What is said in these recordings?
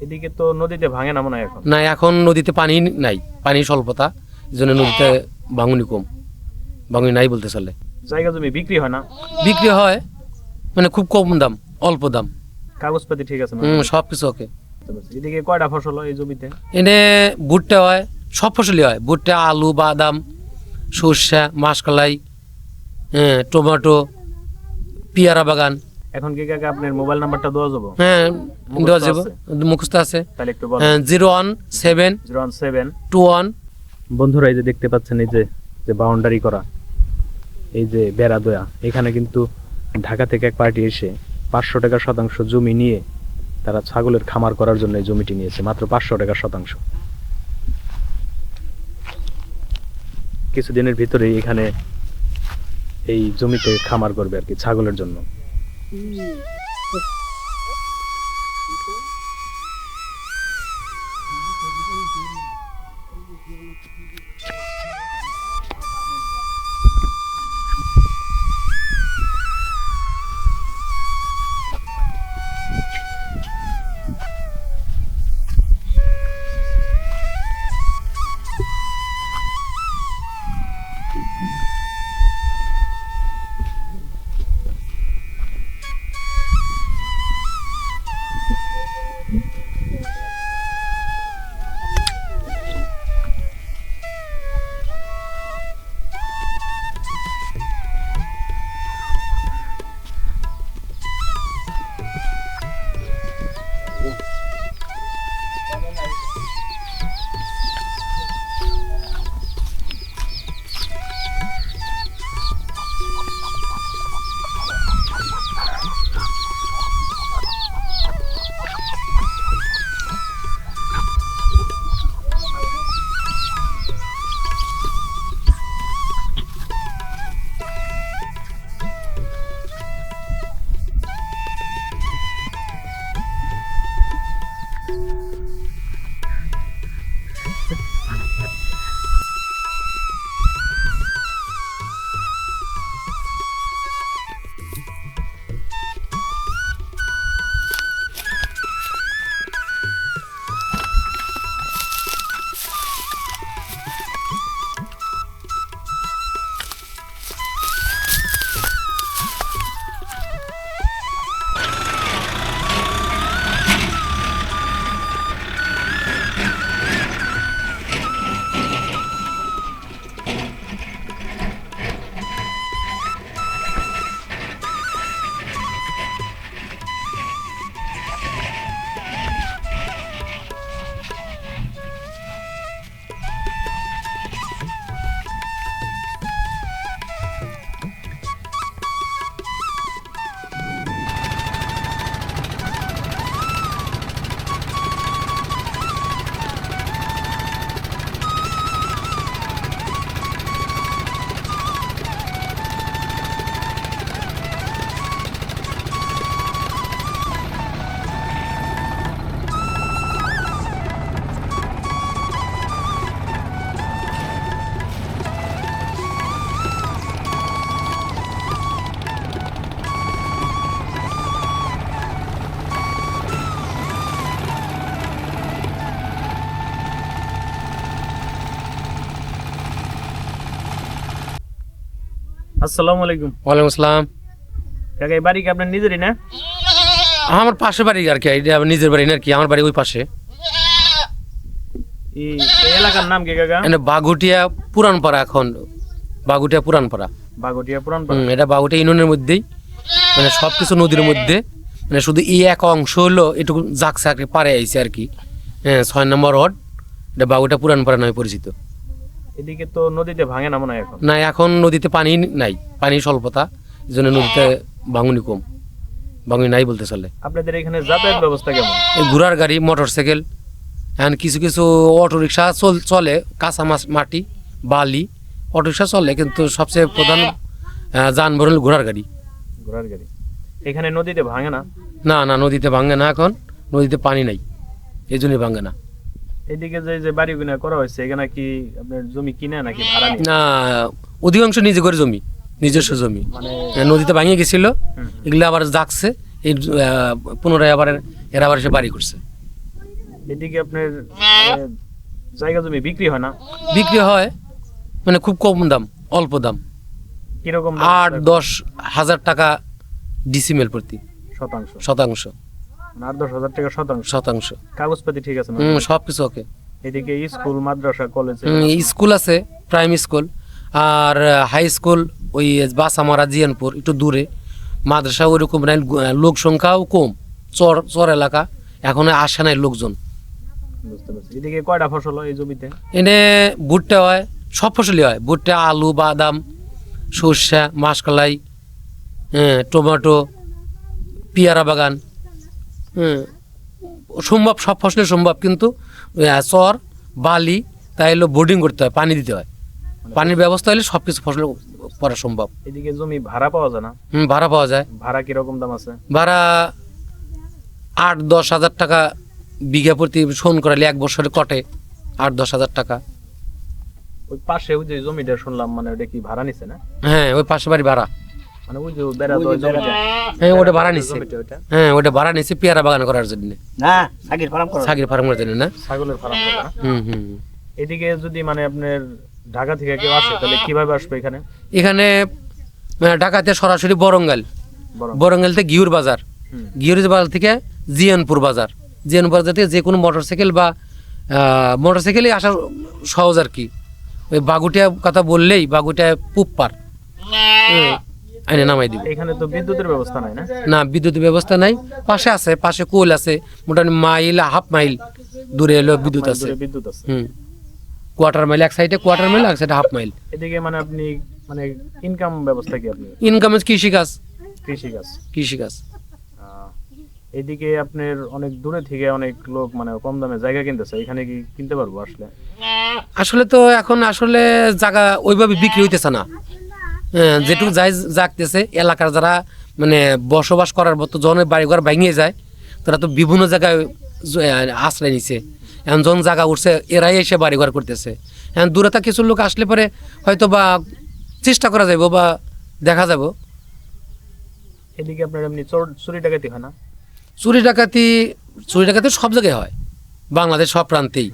এদিকে তো নদীতে ভাঙে না মনে হয় এখন? না এখন নদীতে পানি নাই পানি স্বল্পতা এই জন্য নদীতে ভাঙুনি কম। ভাঙুনি নাই বলতে চলে। জায়গা জমি বিক্রি হয় না? বিক্রি হয় মানে খুব কম দাম অল্প দাম। কাগজপাতি ঠিক আছে হুম, সব কিছু ওকে। এদিকে কয়টা ফসল হয় এই জমিতে? এনে ভুট্টা হয় সব ফসলই হয়। ভুট্টা আলু বাদাম সর্ষা মাসকলাই হ্যাঁ টমেটো পেয়ারা বাগান। এখন কি কাকা আপনার মোবাইল নাম্বারটা দেওয়া যাব? হ্যাঁ দেওয়া যাবে? মুখস্থ আছে। তাহলে একটু বল zero one seven zero one seven two one. বন্ধুরা এই যে দেখতে পাচ্ছেন এই যে যে বাউন্ডারি করা এই যে বেড়া দোয়া এখানে কিন্তু ঢাকা থেকে এক পার্টি এসে পাঁচশো টাকা শতাংশ জমি নিয়ে তারা ছাগলের খামার করার জন্য এই জমিটি নিয়েছে মাত্র পাঁচশো টাকা শতাংশ। কিছুদিনের ভিতরেই এখানে এই জমিতে খামার করবে আর কি ছাগলের জন্য। 嗯 আসসালামু আলাইকুম। ওয়ালাইকুম আসসালাম। কাকা এই বাড়ি কি আপনার নিজেরই না? আমার পাশে বাড়ি আর কি এটা আমার নিজের বাড়ি না আর কি আমার বাড়ি ওই পাশে। এই এলাকার নাম কি কাকা? বাগুটিয়া পুরানপাড়া এখন বাগুটিয়া পুরানপাড়া। বাগটিয়া পুরান হুম, এটা বাগুটিয়া ইউনিয়নের মধ্যেই মানে সব কিছু নদীর মধ্যে মানে শুধু এই এক অংশ হলো এটুকু জাকসা আর পারে আইছে আর কি। হ্যাঁ ছয় নম্বর ওয়ার্ড এটা বাগুটিয়া পুরানপাড়া নামে পরিচিত। এদিকে তো নদীতে ভাঙে না মনে হয় এখন? না এখন নদীতে পানি নাই। পানি স্বল্পতা এই জন্য নদীতে ভাঙুনি কম। ভাঙুনি নাই বলতে চলে। আপনাদের এখানে যাতায়াত ব্যবস্থা কেমন? এই ঘোড়ার গাড়ি মোটর সাইকেল এখন কিছু কিছু অটো রিক্সা চল চলে কাঁচা মাছ মাটি বালি অটো রিক্সা চলে কিন্তু সবচেয়ে প্রধান যানবাহন হল ঘোড়ার গাড়ি। ঘোড়ার গাড়ি। এখানে নদীতে ভাঙে না? না না নদীতে ভাঙে না এখন। নদীতে পানি নাই। এই জন্যই ভাঙে না। এদিকে যে যে বাড়ি কিনা করা হয়েছে এখানে কি আপনার জমি কিনে নাকি ভাড়া না অধিকাংশ নিজে করে জমি। নিজস্ব জমি। মানে নদীতে ভাঙিয়ে গেছিল এগুলো আবার জাগছে এই পুনরায় আবার এরা আবার এসে বাড়ি করছে। এদিকে আপনার জায়গা জমি বিক্রি হয় না? বিক্রি হয় মানে খুব কম দাম অল্প দাম। কীরকম আট দশ হাজার টাকা ডিসিমেল প্রতি। শতাংশ। শতাংশ। মানে আট দশ হাজার টাকা শতাংশ। শতাংশ। কাগজপাতি ঠিক আছে হুম, সব কিছু ওকে। এদিকে স্কুল মাদ্রাসা কলেজ। স্কুল আছে প্রাইম স্কুল আর হাই স্কুল ওই বাসামারা জিয়ানপুর একটু দূরে। মাদ্রাসা ওইরকম নাই লোক সংখ্যাও কম। চর চর এলাকা এখন আসে নাই লোকজন। বুঝতে পারছি। এদিকে কয়টা ফসল হয় এই জমিতে? এনে ভুট্টা হয় সব ফসলই হয়। ভুট্টা আলু বাদাম সর্ষা মাসকলাই হ্যাঁ টমেটো পেয়ারা বাগান হ্যাঁ। সম্ভব সব ফসলের সম্ভব কিন্তু চর বালি তাই হলো বোর্ডিং করতে হয় পানি দিতে হয়। পানির ব্যবস্থা হলে সব কিছু ফসল করা সম্ভব। এদিকে জমি ভাড়া পাওয়া যায় না? হুম, ভাড়া পাওয়া যায়। ভাড়া কীরকম দাম আছে? ভাড়া আট দশ হাজার টাকা বিঘা প্রতি শোন করালে এক বছরে কটে আট দশ হাজার টাকা। ওই পাশে ওই যে জমিটা শুনলাম মানে ওটা কি ভাড়া নিছে না? হ্যাঁ ওই পাশে বাড়ি ভাড়া। মানে ওই যে বেড়া দেওয়া জমিটা। হ্যাঁ ওটা ভাড়া নিছে। হ্যাঁ ওটা ভাড়া নিছে পেয়ারা বাগান করার জন্য। না সাকির ফার্ম করো সাগির ফার্ম করার জন্য না? ছাগলের ফার্ম করা হুম হুম। এদিকে যদি মানে আপনার ঢাকা থেকে কেউ আসে তাহলে কীভাবে আসবে এখানে? এখানে ঢাকাতে সরাসরি বরঙ্গাল বরঙ্গাল থেকে গিউর বাজার। গিউর বাজার থেকে জিয়ানপুর বাজার। জিয়ানপুর বাজার থেকে যে কোনো মোটরসাইকেল বা মোটরসাইকেলে আসা সহজ আর কি। ওই বাগুটিয়া কথা বললেই বাগুটিয়া পুপ্পার আইনে নামাই দিব। এখানে তো বিদ্যুতের ব্যবস্থা নাই না? না বিদ্যুৎ ব্যবস্থা নাই। পাশে আছে পাশে কোল আছে। মোটামুটি মাইল হাফ মাইল দূরে এলো বিদ্যুৎ আছে। বিদ্যুৎ আছে। হুম। কোয়ার্টার মাইল এক সাইডে কোয়ার্টার মাইল এক সাইডে হাফ মাইল এদিকে মানে আপনি মানে ইনকাম ব্যবস্থা কি আপনি ইনকাম কৃষিকাজ। কৃষিকাজ। কৃষিকাজ। আহ, এদিকে আপনার অনেক দূরে থেকে অনেক লোক মানে কম দামে জায়গা কিনতেছে এখানে কি কিনতে পারব আসলে? আসলে তো এখন আসলে জায়গা ওইভাবে বিক্রি হইতেছে না। হ্যাঁ, যেটুকু যাই জাগতেছে এলাকার যারা মানে বসবাস করার মতো জনের বাড়িঘর ভেঙে যায় তারা তো বিভিন্ন জায়গায় আশ্রয় নিছে। এখন জন জায়গা উঠছে এরাই এসে বাড়িঘর করতেছে। এখন দূরে তা কিছু লোক আসলে পরে হয়তো বা চেষ্টা করা যাব বা দেখা যাব। এদিকে আপনার এমনি চুরি ডাকাতি হয় না? চুরি ডাকাতি চুরি ডাকাতি সব জায়গায় হয়। বাংলাদেশ সব প্রান্তেই।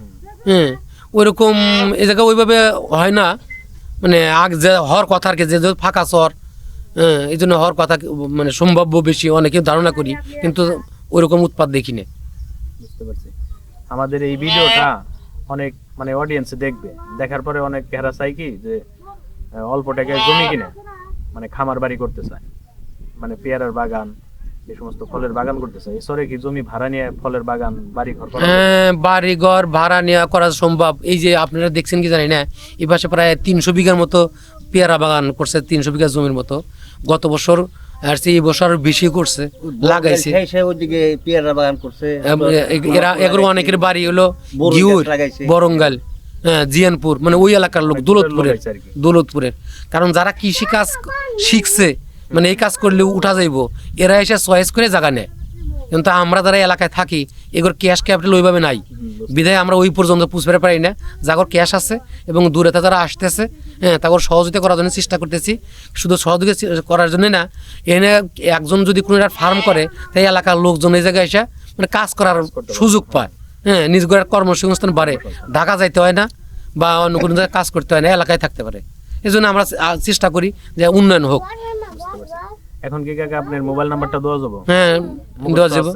হ্যাঁ ওইরকম এ জায়গায় ওইভাবে হয় না। মানে আগ যে হওয়ার কথা আর কি যে যে ফাঁকা চর হ্যাঁ এই জন্য হওয়ার কথা মানে সম্ভাব্য বেশি অনেকে ধারণা করি কিন্তু ওইরকম উৎপাদ দেখি না। বুঝতে পারছি। আমাদের এই ভিডিওটা অনেক মানে অডিয়েন্স দেখবে। দেখার পরে অনেক হেরা চাই কি যে অল্প টাকায় জমি কিনে মানে খামার বাড়ি করতে চায়। মানে পেয়ারার বাগান এই সমস্ত ফলের বাগান করতে চায়। এসরে কি জমি ভাড়া নিয়ে ফলের বাগান বাড়ি ঘর হ্যাঁ, বাড়ি ঘর ভাড়া নেওয়া করা সম্ভব। এই যে আপনারা দেখছেন কি জানি না এই পাশে প্রায় তিনশো বিঘার মতো পেয়ারা বাগান করছে তিনশো বিঘা জমির মতো। গত বছর আর সেই বছর বেশি করছে লাগাইছে। ওইদিকে পেয়ারা বাগান করছে এরা এগুলো অনেকের বাড়ি হলো গিউর বরঙ্গাল হ্যাঁ জিয়ানপুর মানে ওই এলাকার লোক দৌলতপুরের। দৌলতপুরের। কারণ যারা কৃষি কাজ শিখছে মানে এই কাজ করলে উঠা যাইব এরা এসে চয়েস করে জায়গা নেয়। কিন্তু আমরা যারা এলাকায় থাকি এগুলো ক্যাশ ক্যাপিটাল ওইভাবে নাই? বিধায় আমরা ওই পর্যন্ত পুষতে পারি না। যাগর ক্যাশ আছে এবং দূরে যারা আসতেছে হ্যাঁ তাগর সহযোগিতা করার জন্য চেষ্টা করতেছি। শুধু সহযোগিতা করার জন্য না, এনে একজন যদি কোনো একটা ফার্ম করে, তাই এলাকার লোকজন এই জায়গায় এসে মানে কাজ করার সুযোগ পায়। হ্যাঁ নিজ ঘরের কর্মসংস্থান বাড়ে। ঢাকা যাইতে হয় না বা অন্য কোনো জায়গায় কাজ করতে হয় না, এলাকায় থাকতে পারে। এই জন্য আমরা চেষ্টা করি যে উন্নয়ন হোক। এখন কি কাকা আপনার মোবাইল নাম্বারটা দেওয়া যাব? হ্যাঁ দেওয়া যাবে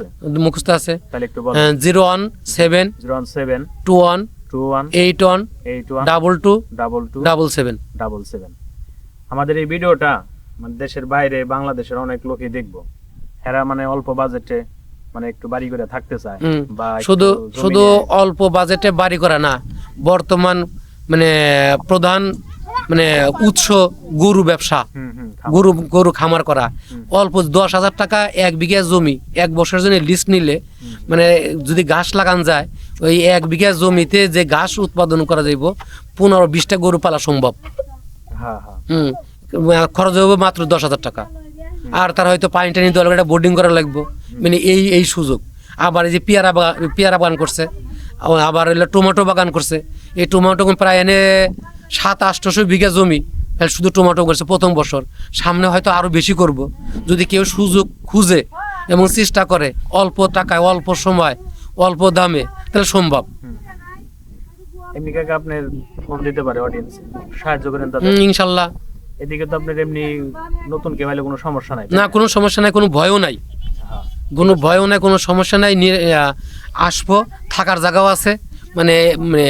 মুখস্থ আছে। তাহলে একটু বল zero one seven zero one seven two one two one eight one eight one double two double two double seven. Double seven. আমাদের এই ভিডিওটা মানে দেশের বাইরে বাংলাদেশের অনেক লোকই দেখব। এরা মানে অল্প বাজেটে মানে একটু বাড়ি করে থাকতে চায় বা শুধু শুধু অল্প বাজেটে বাড়ি করা না বর্তমান মানে প্রধান মানে উৎস গরু ব্যবসা। গরু গরু খামার করা। অল্প দশ হাজার টাকা এক বিঘা জমি এক বছরের জন্য লিস্ট নিলে মানে যদি ঘাস লাগান যায় ওই এক বিঘা জমিতে যে ঘাস উৎপাদন করা যাইব পনেরো বিশটা গরু পালা সম্ভব। হ্যাঁ হ্যাঁ। হুম খরচ হবে মাত্র দশ হাজার টাকা। আর তার হয়তো পানি টানি লাগবে একটা বোর্ডিং করা লাগবে। মানে এই এই সুযোগ। আবার এই যে পেয়ারা বাগান পেয়ারা বাগান করছে আবার- হইল টমেটো বাগান করছে। এই টমেটো প্রায় এনে সাত আটশোশো বিঘা জমি তাহলে শুধু টমেটো করছে প্রথম বছর। সামনে হয়তো আরও বেশি করব। যদি কেউ সুযোগ খুঁজে এবং চেষ্টা করে অল্প টাকায় অল্প সময় অল্প দামে তাহলে সম্ভব। এমনি কাকা ফোন দিতে পারে অডিয়েন্স সাহায্য করেন তাদের? ইনশাল্লাহ। এদিকে তো আপনার এমনি নতুন কে পাইলে কোনো সমস্যা নাই না কোনো সমস্যা নাই কোনো ভয়ও নাই। কোনো ভয়ও নাই কোনো সমস্যা নাই আসব থাকার জায়গাও আছে। মানে মানে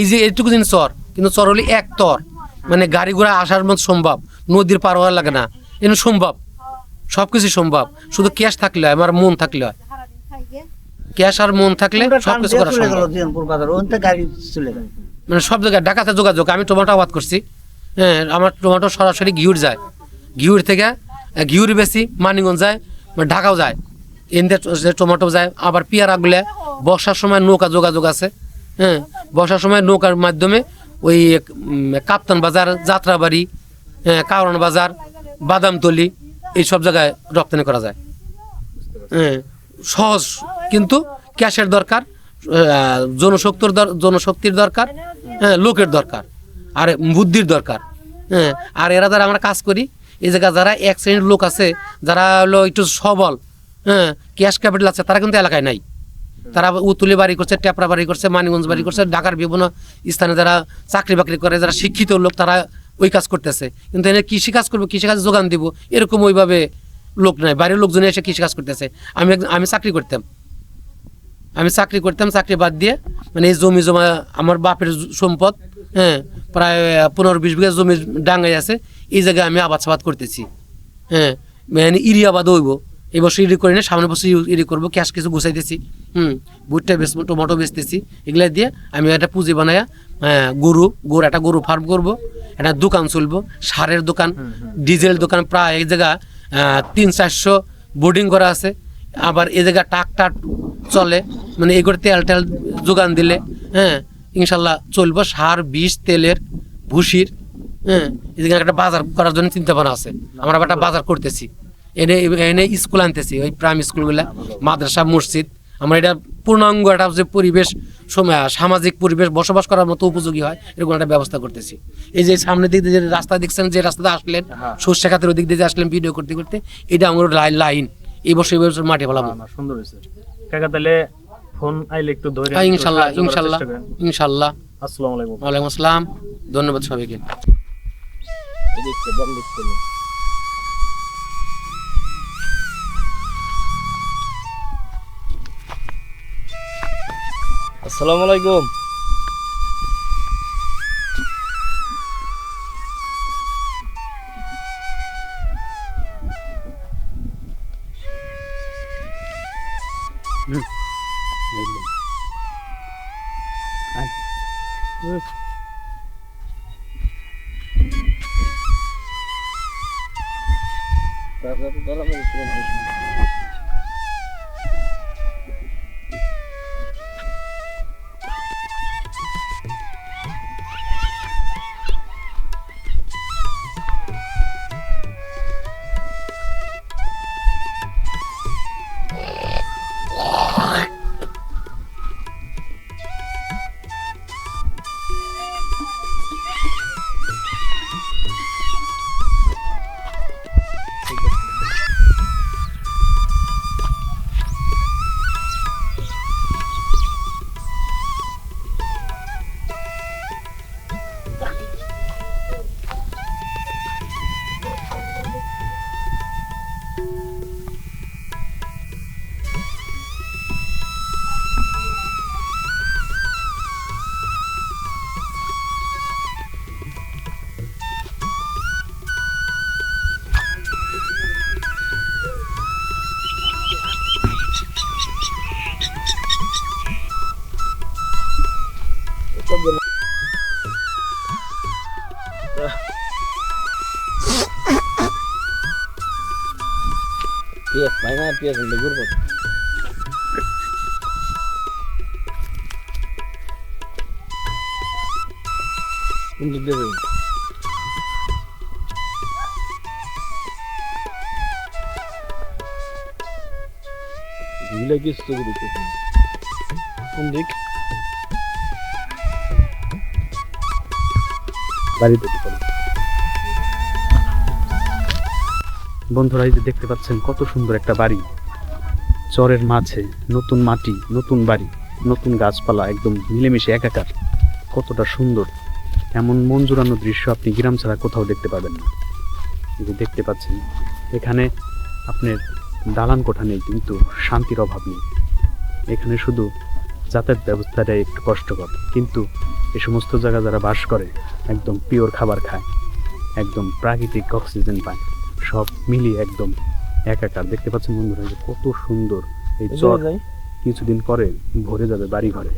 এই যে এইটুকু দিন চর কিন্তু চর হলে এক তর। মানে গাড়ি ঘোড়া আসার মতো সম্ভব নদীর পার হওয়ার লাগে না। এমনি সম্ভব। সব কিছু সম্ভব। শুধু ক্যাশ থাকলে হয়, আমার মন থাকলে হয়। ক্যাশ আর মন থাকলে সব কিছু করা সম্ভব। মানে সব জায়গায় ঢাকাতে যোগাযোগ আমি টমেটো আবাদ করছি। হ্যাঁ আমার টমেটো সরাসরি ঘিউর যায়। ঘিউর থেকে ঘিউর বেশি মানিগঞ্জ যায় মানে ঢাকাও যায়। এনতে টমেটো যায় আবার পেয়ারাগুলো বর্ষার সময় নৌকা যোগাযোগ আছে। হ্যাঁ বর্ষার সময় নৌকার মাধ্যমে ওই কাপ্তান বাজার, যাত্রাবাড়ি কারণ বাজার বাদামতলি এই সব জায়গায় রপ্তানি করা যায়। সহজ কিন্তু ক্যাশের দরকার জনশক্তির জনশক্তির দরকার হ্যাঁ লোকের দরকার, আর বুদ্ধির দরকার হ্যাঁ আর এরা যারা আমরা কাজ করি, এই জায়গায় যারা এক শ্রেণির লোক আছে, যারা হলো একটু সবল হ্যাঁ ক্যাশ ক্যাপিটাল আছে, তারা কিন্তু এলাকায় নাই। তারা উতুলি বাড়ি করছে, টেপরা বাড়ি করছে মানিগঞ্জ বাড়ি করছে, ঢাকার বিভিন্ন স্থানে যারা চাকরি বাকরি করে, যারা শিক্ষিত লোক, তারা ওই কাজ করতেছে। কিন্তু এনে কৃষি কাজ করব, কৃষি কাজ যোগান দিব, এরকম ওইভাবে লোক নাই। বাইরের লোকজন এসে কৃষি কাজ করতেছে। আমি আমি চাকরি করতাম। আমি চাকরি করতাম, চাকরি বাদ দিয়ে মানে এই জমি জমা, আমার বাপের সম্পদ হ্যাঁ প্রায় পনেরো বিশ বিঘা জমি ডাঙ্গাই আছে, এই জায়গায় আমি আবাদ সাবাদ করতেছি। হ্যাঁ মানে ইরি আবাদ হইব। এই বছর ইরি করি না সামনের বছর ইরি করব ক্যাশ কিছু গুছাইতেছি। হুম ভুট্টা বেচবো টমেটো বেচতেছি। এগুলা দিয়ে আমি একটা পুঁজি বানায়া গরু গরু একটা গরু ফার্ম করব একটা দোকান চলবো সারের দোকান ডিজেল দোকান প্রায় এক জায়গা তিন চারশো বোর্ডিং করা আছে। আবার এ জায়গা টাক টাক চলে মানে এগুলো তেল টেল যোগান দিলে হ্যাঁ ইনশাল্লাহ চলবো। সার বিষ তেলের ভুসির হ্যাঁ এদিকে একটা বাজার করার জন্য চিন্তা ভাবনা আছে। আমরা আবার একটা বাজার করতেছি। এনে এনে স্কুল আনতেছি ওই প্রাইমারি স্কুলগুলা মাদ্রাসা মসজিদ। আমরা এটা পূর্ণাঙ্গ একটা যে পরিবেশ সম- সামাজিক পরিবেশ বসবাস করার মতো উপযোগী হয় এরকম একটা ব্যবস্থা করতেছি। এই যে সামনের দিক দিয়ে যে রাস্তা দেখছেন যে রাস্তাতে আসলেন সর্ষে খাতের ওদিক দিয়ে যে আসলেন ভিডিও করতে করতে এটা আমার লাইন লাইন এই বছর এই বছর মাঠে ফেলাবো সুন্দর হয়েছে। কাকা তাহলে ফোন আইলে একটু ধরে হ্যাঁ, ইনশাল্লাহ ইনশাল্লাহ ইনশাল্লাহ। আসসালামু আলাইকুম। ওয়ালাইকুম আসসালাম ধন্যবাদ সবাইকে। আসসালামু আলাইকুম। পিএস ভাই না পিএস ঘুরবো কোন দিক দিয়ে যাবেন? ঝুলে কিছু তো দেখতেছি বন্ধুরা, এই যে দেখতে পাচ্ছেন কত সুন্দর একটা বাড়ি। চরের মাঝে নতুন মাটি, নতুন বাড়ি, নতুন গাছপালা, একদম মিলেমিশে একাকার। কতটা সুন্দর। এমন মন দৃশ্য আপনি গ্রাম ছাড়া কোথাও দেখতে পাবেন না। যে দেখতে পাচ্ছেন, এখানে আপনার দালান কোঠা নেই, কিন্তু শান্তির অভাব নেই। এখানে শুধু যাতায়াত ব্যবস্থাটা একটু কষ্টকর। কিন্তু এ সমস্ত জায়গা যারা বাস করে, একদম পিওর খাবার খায়, একদম প্রাকৃতিক অক্সিজেন পায়। সব মিলিয়ে একদম একাকার। দেখতে পাচ্ছেন বন্ধুরা যে কত সুন্দর এই চর। কিছুদিন পরে ভরে যাবে বাড়ি ঘরে